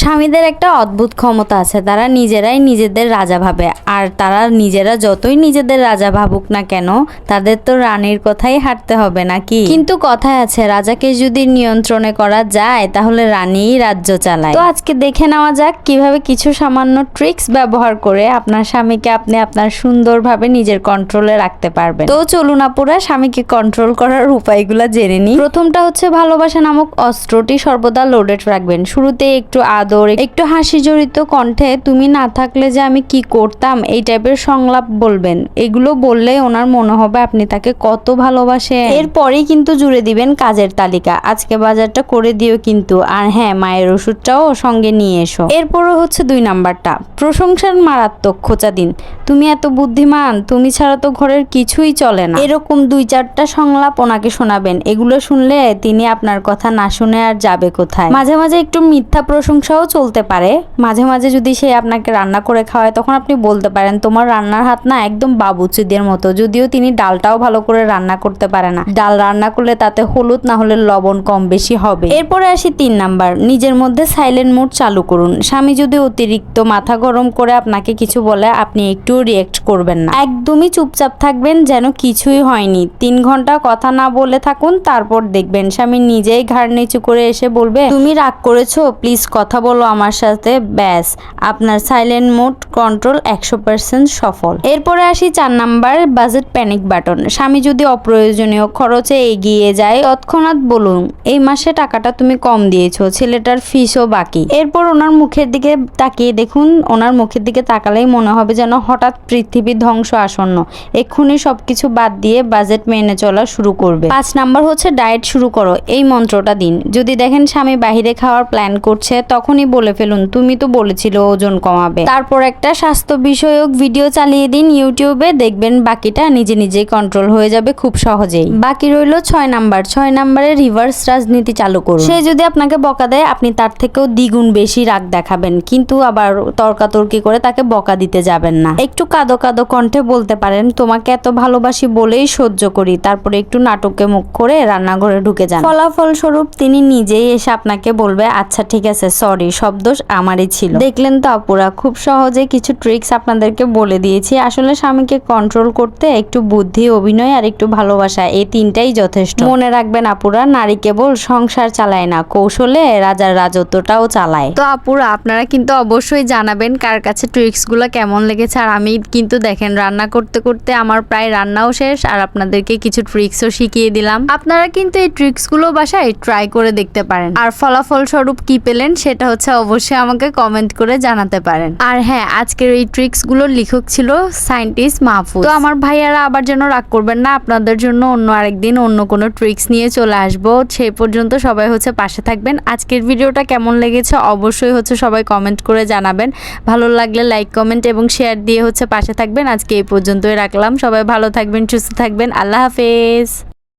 স্বামীদের একটা অদ্ভুত ক্ষমতা আছে, তারা নিজেরাই নিজেদের রাজা ভাবে। আর তারা নিজেরা যতই নিজেদের রাজা ভাবুক না কেন, তাদের তো রানীর কথাই হাঁটতে হবে নাকি? কিন্তু কথায় আছে, রাজাকে যদি নিয়ন্ত্রণে করা যায়, তাহলে রানীই রাজ্য চালায়। তো আজকে দেখে নেওয়া যাক, কীভাবে কিছু সামান্য ট্রিক্স ব্যবহার করে আপনার স্বামীকে আপনি আপনার সুন্দরভাবে নিজের কন্ট্রোলে রাখতে পারবেন। তো চলুন আপুরা, স্বামীকে কন্ট্রোল করার উপায়গুলো জেনে নিই। প্রথমটা হচ্ছে ভালোবাসা নামক অস্ত্রটি সর্বদা লোডেড রাখবেন। শুরুতে একটু আদর, একটু হাসি জড়িত কণ্ঠে, তুমি না থাকলে যে আমি কি করতাম? এই টাইপের সংলাপ বলবেন। এগুলো বললে ওনার মনে হবে আপনি তাকে কত ভালোবাসে এরপরেই কিন্তু জুড়ে দিবেন কাজের তালিকা। আজকে বাজারটা করে দিও কিন্তু। আর হ্যাঁ মায়ের ওষুধটাও সঙ্গে নিয়ে এসো। এরপরও হচ্ছে দুই নাম্বারটা। প্রশংসার মারাত্মক খোঁচা দিন। তুমি এত বুদ্ধিমান, তুমি ছাড়া তো ঘরের কিছুই চলে না। এরকম দুই চারটা সংলাপ ওনাকে শোনাবেন। এগুলো শুনলে তিনি আপনার কথা না শুনে আর যাবে কোথায়? মাঝে মাঝে একটু মিথ্যা প্রশংসাও চলতে পারে। মাঝে মাঝে যদি সে আপনাকে রান্না করে খাওয়ায়, তখন আপনি বলতে পারেন, তোমার রান্নার হাত না একদম বাবুচিদের মতো। যদিও তিনি ডালটাও ভালো করে রান্না করতে পারে না। ডাল রান্না করলে তাতে হলুদ, না হলে লবণ কম বেশি হবে। এরপরে আসি তিন নাম্বার। নিজের মধ্যে সাইলেন্ট মোড চালু করুন। স্বামী যদি অতিরিক্ত মাথা গরম করে আপনাকে কিছু বলে, আপনি একটু রিয়েক্ট করবেন না। একদমই চুপচাপ থাকবেন যেন কিছুই হয়নি। তিন ঘণ্টা কথা না বলে থাকুন, তারপর দেখবেন স্বামী নিজেই ঘাড় নিচু করে এসে বলবে, তুমি রাগ করেছ? প্লিজ কথা বলো আমার সাথে। ব্যাস, আপনার সাইলেন্ট মোড কন্ট্রোল একশো পার্সেন্ট সফল। এরপরে আসি চার নাম্বার বাজেট প্যানিক বাটন স্বামী যদি অপ্রয়োজনীয় খরচে এগিয়ে যায়, তৎক্ষণাৎ বলুন, এই মাসে টাকাটা তুমি কম দিয়েছ, ছেলেটার ফিসও বাকি। এরপর ওনার মুখের দিকে তাকিয়ে দেখুন, ওনার মুখের দিকে তাকালেই মনে হবে যেন হঠাৎ পৃথিবীর ধ্বংস আসন্ন। এক্ষুনি সবকিছু বাদ দিয়ে বাজেট মেনে চলা শুরু করবে। পাঁচ নাম্বার হচ্ছে ডায়েট শুরু করো। এই মন্ত্রটা দিন। যদি দেখেন স্বামী বাহিরে খাওয়ার প্ল্যান করছে, তখনই বলে ফেলুন, তুমি তো বলেছিল ওজন কমাবে। তারপর একটা স্বাস্থ্য বিষয়ক ভিডিও চালিয়ে দিন ইউটিউবে দেখবেন বাকিটা নিজে নিজেই কন্ট্রোল হয়ে যাবে খুব সহজেই। বাকি রইল ছয় নাম্বার। ছয় নাম্বারে রিভার্স রাজনীতি চালু করুন। সে যদি আপনাকে বকা দেয়, আপনি তার থেকেও দ্বিগুণ বেশি রাগ দেখাবেন। কিন্তু আবার তর্কাতর্কি করে তাকে বকা দিতে যাবেন না। একটু কাদো কাদো কণ্ঠে বলতে পারেন, তোমাকে এত ভালোবাসি বলেই সহ্য করি। তারপরে একটু নাটকে মুখ করে রান্নাঘরে ঢুকে যান। ফলাফল স্বরূপ তিনি নিজেই এসে আপনাকে বলবে আচ্ছা ঠিক আছে সরি সব দোষ আমারই ছিল। দেখলেন তো আপুরা, খুব সহজে কিছু ট্রিক্স আপনাদেরকে বলে দিয়েছি। আসলে স্বামীকে কন্ট্রোল করতে একটু বুদ্ধি, অভিনয় আর একটু ভালোবাসা, এই তিনটাই যথেষ্ট। মনে রাখবেন আপুরা, নারী কেবল সংসার চালায় না, কৌশলে রাজার রাজত্বটাও চালায়। তো আপুরা, আপনারা কিন্তু অবশ্যই জানাবেন কার কাছে ট্রিক্সগুলো কেমন লেগেছে, আর আমি কিন্তু দেখেন, রান্না করতে করতে আমার প্রায় রান্নাও শেষ আর আপনাদেরকে কিছু ট্রিক্সও শিখিয়ে দিলাম। আপনারা কিন্তু এই ট্রিক্সগুলো বাসায় ট্রাই করে দেখতে পারেন। আর ফলাফল স্বরূপ কি পেলেন সেটা হচ্ছে অবশ্যই আমাকে কমেন্ট করে জানাতে পারেন। আর হ্যাঁ আজকের এই ট্রিক্সগুলোর লেখক ছিল সায়েন্টিস্ট মাহফুজ। তো আমার ভাইয়ারা আবার যেন রাগ করবেন না, আপনাদের জন্য অন্য আরেকদিন অন্য কোনো ট্রিক্স নিয়ে চলে আসব। সেই পর্যন্ত সবাই হচ্ছে পাশে থাকবেন। আজকের ভিডিওটা কেমন লেগেছে অবশ্যই হচ্ছে সবাই কমেন্ট করে জানাবেন। ভালো লাগলে লাইক কমেন্ট এবং শেয়ার দিয়ে হচ্ছে পাশে থাকবেন। আজকে এই পর্যন্তই রাখলাম। সবাই ভালো থাকবেন সুস্থ থাকবেন। আল্লাহ হাফেজ।